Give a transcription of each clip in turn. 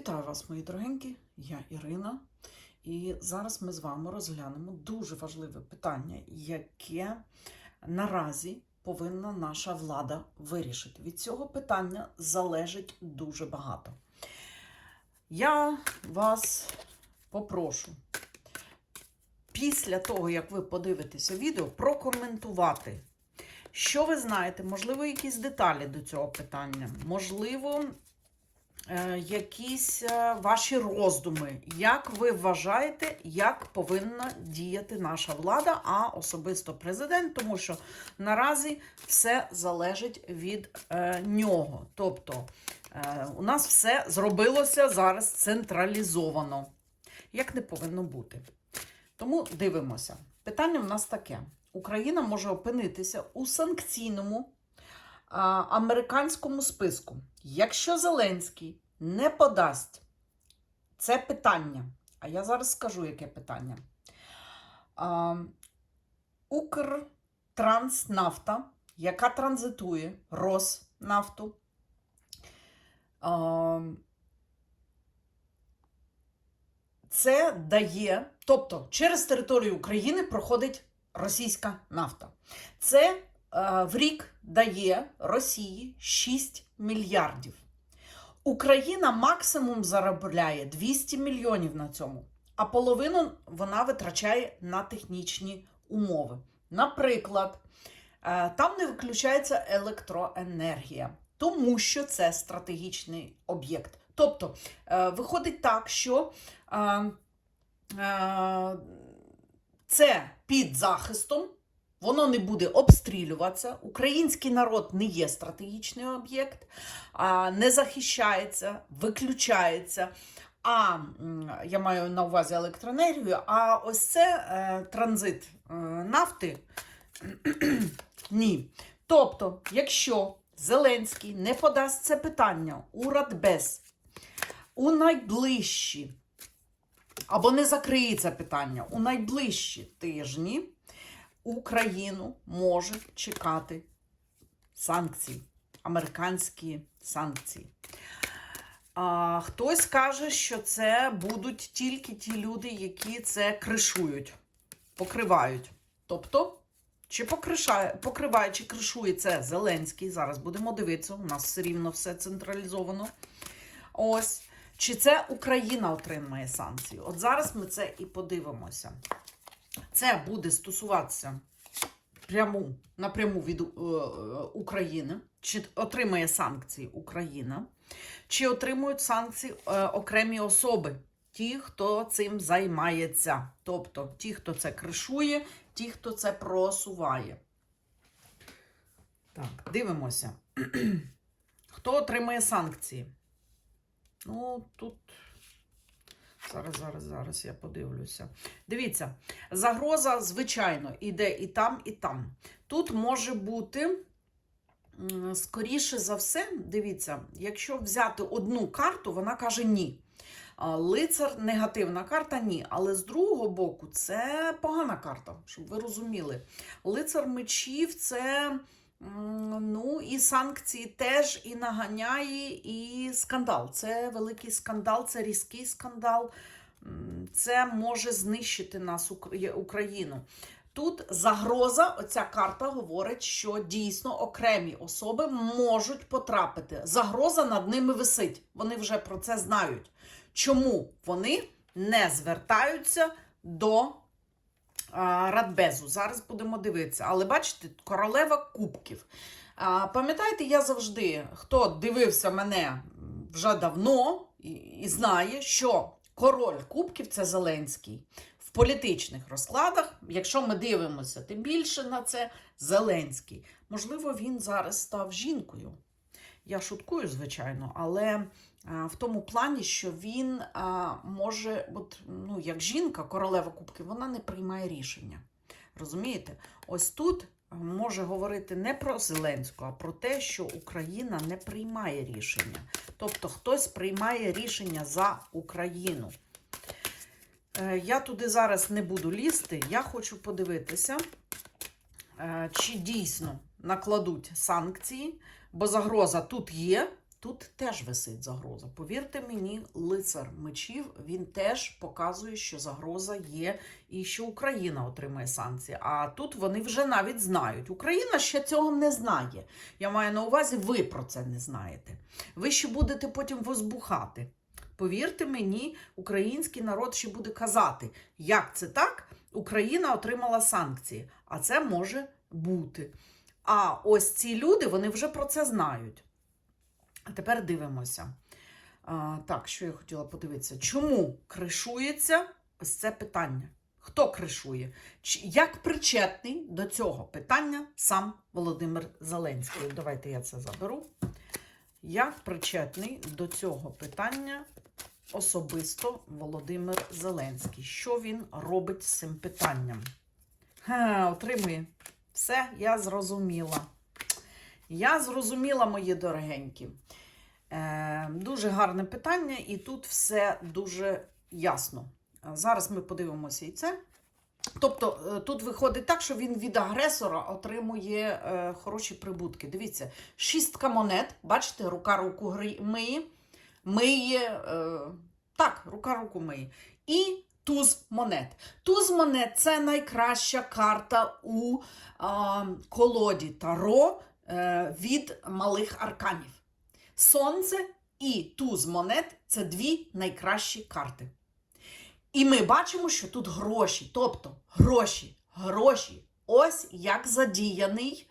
Вітаю вас, мої дорогенькі, я Ірина. І зараз ми з вами розглянемо дуже важливе питання, яке наразі повинна наша влада вирішити. Від цього питання залежить дуже багато. Я вас попрошу після того, як ви подивитеся відео, прокоментувати. Що ви знаєте, можливо, якісь деталі до цього питання, можливо, якісь е, ваші роздуми, як ви вважаєте, як повинна діяти наша влада, а особисто президент, тому що наразі все залежить від е, нього. Тобто е, у нас все зробилося зараз централізовано, як не повинно бути. Тому дивимося. Питання в нас таке: Україна може опинитися у санкційному американському списку. Якщо Зеленський не подасть це питання, а я зараз скажу, яке питання. А, Укртранснафта, яка транзитує Роснафту, а, це дає, тобто через територію України проходить російська нафта. Це е, в рік дає Росії 6 мільярдів. Україна максимум заробляє 200 мільйонів на цьому, а половину вона витрачає на технічні умови. Наприклад, е, там не виключається електроенергія, тому що це стратегічний об'єкт. Тобто, е, виходить так, що е, це під захистом, воно не буде обстрілюватися. Український народ не є стратегічний об'єкт, не захищається, виключається. А я маю на увазі електроенергію, а ось це е, транзит е, нафти. Ні. Тобто, якщо Зеленський не подасть це питання у Радбез у найближчі, або не закриє це питання, у найближчі тижні Україну може чекати санкції, американські санкції. А, хтось каже, що це будуть тільки ті люди, які це кришують, покривають. Тобто, чи покришає, покриває, чи кришує це Зеленський. Зараз будемо дивитися, у нас все рівно все централізовано. Ось. Чи це Україна отримає санкції? От зараз ми це і подивимося. Це буде стосуватися пряму, напряму від е, України. Чи отримає санкції Україна, чи отримують санкції е, окремі особи, ті, хто цим займається. Тобто ті, хто це кришує, ті, хто це просуває. Так, дивимося. Хто отримує санкції? Ну, тут. Зараз, зараз, зараз я подивлюся. Дивіться, загроза, звичайно, іде і там, і там. Тут може бути, скоріше за все, дивіться, якщо взяти одну карту, вона каже ні. Лицар негативна карта, ні. Але з другого боку, це погана карта, щоб ви розуміли. Лицар мечів це. Ну, і санкції теж і наганяє, і скандал. Це великий скандал, це різкий скандал. Це може знищити нас, Україну. Тут загроза, оця карта говорить, що дійсно окремі особи можуть потрапити. Загроза над ними висить. Вони вже про це знають. Чому вони не звертаються до Радбезу. Зараз будемо дивитися. Але бачите, королева кубків. Пам'ятаєте, я завжди, хто дивився мене вже давно і, знає, що король кубків це Зеленський. В політичних розкладах, якщо ми дивимося тим більше на це, Зеленський. Можливо, він зараз став жінкою. Я шуткую, звичайно, але в тому плані, що він може, от, ну, як жінка, королева кубки, вона не приймає рішення. Розумієте? Ось тут може говорити не про Зеленську, а про те, що Україна не приймає рішення. Тобто хтось приймає рішення за Україну. Е, Я туди зараз не буду лізти, я хочу подивитися, е, чи дійсно накладуть санкції, бо загроза тут є, тут теж висить загроза. Повірте мені, лицар мечів він теж показує, що загроза є і що Україна отримає санкції. А тут вони вже навіть знають. Україна ще цього не знає. Я маю на увазі, ви про це не знаєте. Ви ще будете потім возбухати. Повірте мені, український народ ще буде казати, як це так, Україна отримала санкції, а це може бути. А ось ці люди вони вже про це знають. А тепер дивимося. А, так, що я хотіла подивитися? Чому кришується ось це питання? Хто кришує? Як причетний до цього питання сам Володимир Зеленський? Давайте я це заберу. Як причетний до цього питання особисто Володимир Зеленський? Що він робить з цим питанням? Ха, отримує. Все, я зрозуміла. Я зрозуміла, мої дорогенькі. Е, дуже гарне питання, і тут все дуже ясно. Зараз ми подивимося і це. Тобто, е, тут виходить так, що він від агресора отримує е, хороші прибутки. Дивіться, шістка монет, бачите, рука руку миє, миє, е, так, рука руку миє. І туз монет. Туз монет це найкраща карта у а, колоді Таро е, від малих арканів. Сонце і туз монет це дві найкращі карти. І ми бачимо, що тут гроші, тобто гроші, гроші. Ось як задіяний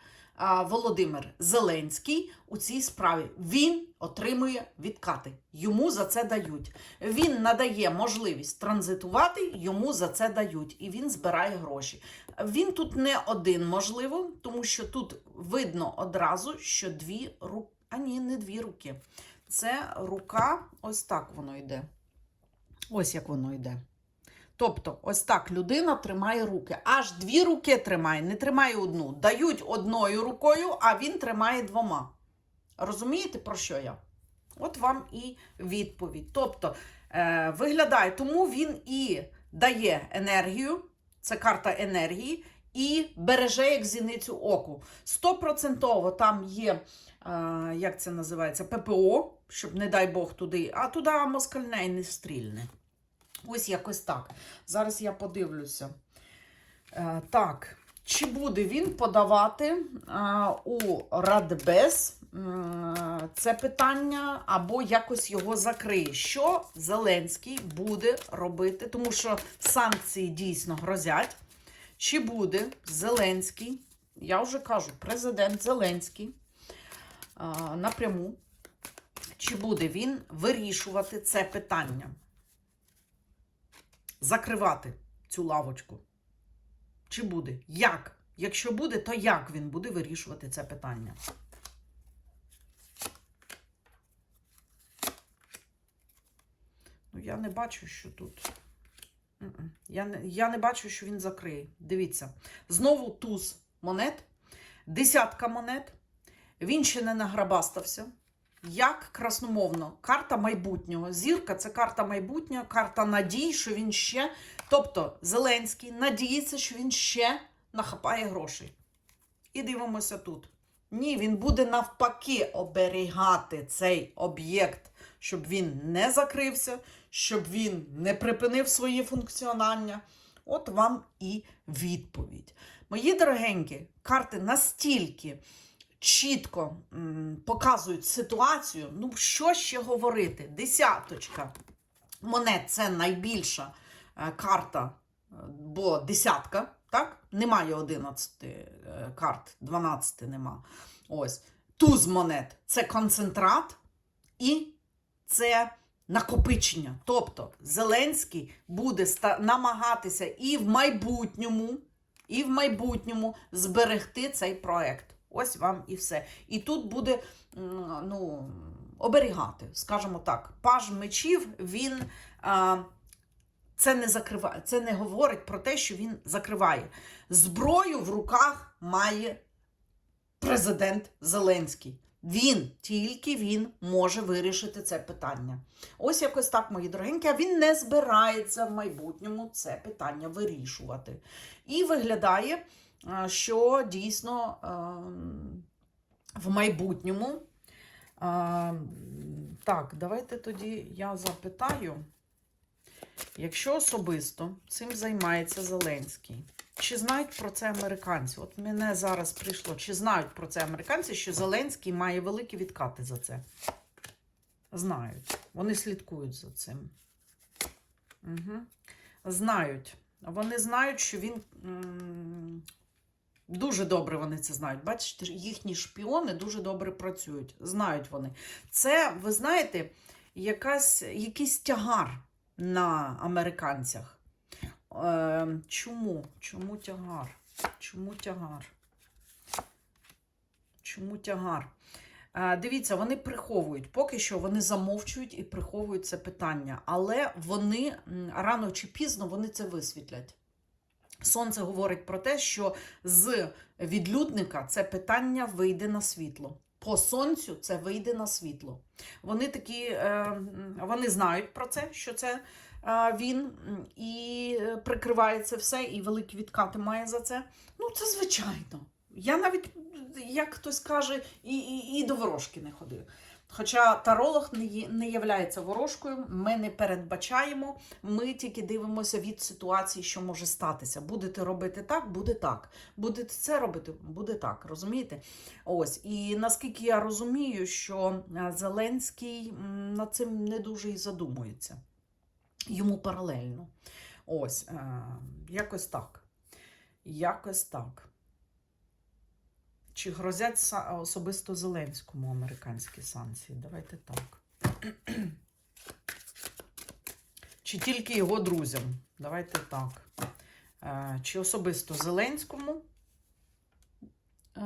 Володимир Зеленський у цій справі. Він отримує відкати. Йому за це дають. Він надає можливість транзитувати, йому за це дають, і він збирає гроші. Він тут не один, можливо, тому що тут видно одразу, що дві руки. А ні, не дві руки. Це рука, ось так воно йде. Ось як воно йде. Тобто, ось так людина тримає руки. Аж дві руки тримає, не тримає одну. Дають одною рукою, а він тримає двома. Розумієте, про що я? От вам і відповідь. Тобто, е, виглядає, тому він і дає енергію, це карта енергії, і береже як зіницю оку. Стопроцентово там є, е, як це називається, ППО, щоб, не дай Бог, туди, а туди москальне і не стрільне. Ось якось так. Зараз я подивлюся. Е, так, чи буде він подавати е, у Радбез це питання, або якось його закриє? Що Зеленський буде робити? Тому що санкції дійсно грозять. Чи буде Зеленський, я вже кажу, президент Зеленський е, напряму, чи буде він вирішувати це питання? Закривати цю лавочку? Чи буде? Як? Якщо буде, то як він буде вирішувати це питання? Ну, я не бачу, що тут. Я не, я не бачу, що він закриє. Дивіться. Знову туз монет, десятка монет. Він ще не награбастався. Як красномовно, карта майбутнього. Зірка це карта майбутнього, карта надій, що він ще. Тобто Зеленський надіється, що він ще нахапає грошей. І дивимося тут. Ні, він буде навпаки оберігати цей об'єкт, щоб він не закрився, щоб він не припинив своє функціонування. От вам і відповідь. Мої дорогенькі, карти настільки чітко показують ситуацію. Ну, що ще говорити? Десяточка монет це найбільша е, карта, е, бо десятка, так? Немає 11 е, карт, 12 нема. Ось. Туз монет це концентрат і це накопичення. Тобто Зеленський буде намагатися і в майбутньому, і в майбутньому зберегти цей проект. Ось вам і все. І тут буде ну, оберігати, скажімо так. Паж мечів він а, це не закриває, це не говорить про те, що він закриває. Зброю в руках має президент Зеленський. Він, тільки він може вирішити це питання. Ось якось так, мої дорогенькі, а він не збирається в майбутньому це питання вирішувати. І виглядає, що дійсно в майбутньому так, давайте тоді я запитаю, якщо особисто цим займається Зеленський, чи знають про це американці? От мене зараз прийшло, чи знають про це американці, що Зеленський має великі відкати за це? Знають. Вони слідкують за цим. Угу. Знають. Вони знають, що він. Дуже добре вони це знають. Бачите, їхні шпіони дуже добре працюють. Знають вони. Це, ви знаєте, якась, якийсь тягар на американцях. Е, чому? Чому тягар? Чому тягар? Чому тягар? Е, Дивіться, вони приховують. Поки що вони замовчують і приховують це питання. Але вони рано чи пізно вони це висвітлять. Сонце говорить про те, що з відлюдника це питання вийде на світло. По сонцю це вийде на світло. Вони такі, е, вони знають про це, що це е, він і е, прикриває це все, і великі відкати має за це. Ну, це звичайно. Я навіть, як хтось каже, і, і, і до ворожки не ходив. Хоча таролог не, є, ворожкою, ми не передбачаємо, ми тільки дивимося від ситуації, що може статися. Будете робити так, буде так. Будете це робити, буде так. Розумієте? Ось. І наскільки я розумію, що е, Зеленський над цим не дуже і задумується. Йому паралельно. Ось, е, якось так. Якось так. Чи грозять особисто Зеленському американські санкції? Давайте так. Чи тільки його друзям? Давайте так. Е, Чи особисто Зеленському е,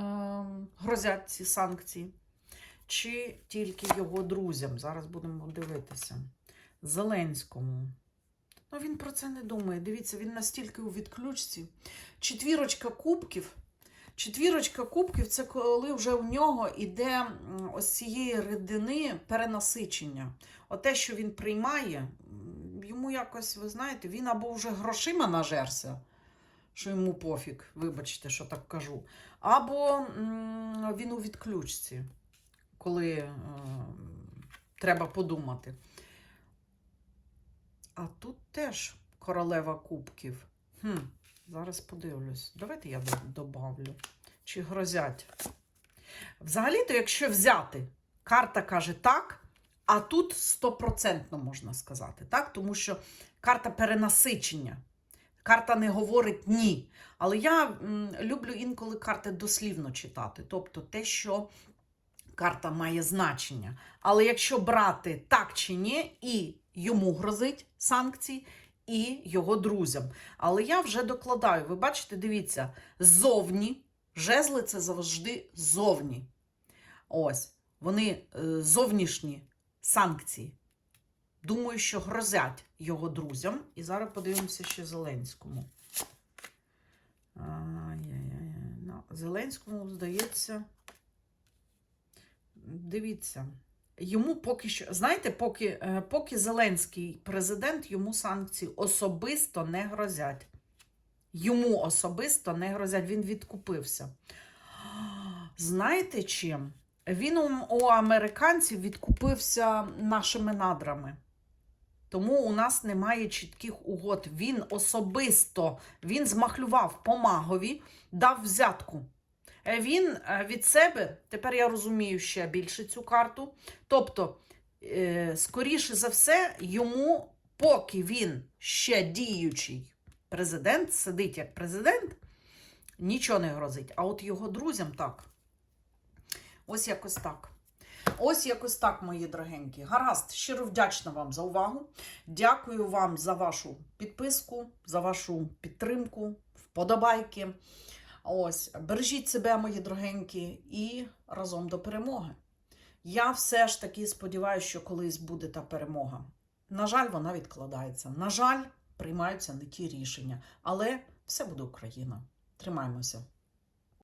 грозять ці санкції? Чи тільки його друзям? Зараз будемо дивитися. Зеленському. Ну, він про це не думає. Дивіться, він настільки у відключці. Четвірочка кубків. Четвірочка кубків це коли вже у нього іде ось цієї рідини перенасичення. Оте, що він приймає, йому якось, ви знаєте, він або вже грошима нажерся, що йому пофіг, вибачте, що так кажу, або він у відключці, коли е, треба подумати. А тут теж королева кубків. Хм. Зараз подивлюсь. Давайте я до- добавлю. Чи грозять. Взагалі-то, якщо взяти, карта каже так, а тут стопроцентно можна сказати, так? Тому що карта перенасичення. Карта не говорить ні. Але я м, люблю інколи карти дослівно читати. Тобто те, що карта має значення. Але якщо брати так чи ні, і йому грозить санкції, і його друзям. Але я вже докладаю. Ви бачите, дивіться, ззовні, жезли це завжди зовні. Ось, вони е, зовнішні санкції. Думаю, що грозять його друзям. І зараз подивимося ще Зеленському. Зеленському, здається, дивіться. Йому поки що, знаєте, поки, е, поки Зеленський президент, йому санкції особисто не грозять. Йому особисто не грозять, він відкупився. Знаєте чим? Він у, американців відкупився нашими надрами. Тому у нас немає чітких угод. Він особисто він змахлював по магові, дав взятку. Е, Він е, від себе, тепер я розумію ще більше цю карту. Тобто, е, скоріше за все, йому, поки він ще діючий президент, сидить як президент, нічого не грозить. А от його друзям так. Ось якось так. Ось якось так, мої дорогенькі. Гаразд, щиро вдячна вам за увагу. Дякую вам за вашу підписку, за вашу підтримку, вподобайки. Ось, бережіть себе, мої дорогенькі, і разом до перемоги. Я все ж таки сподіваюся, що колись буде та перемога. На жаль, вона відкладається. На жаль, приймаються не ті рішення. Але все буде Україна. Тримаємося.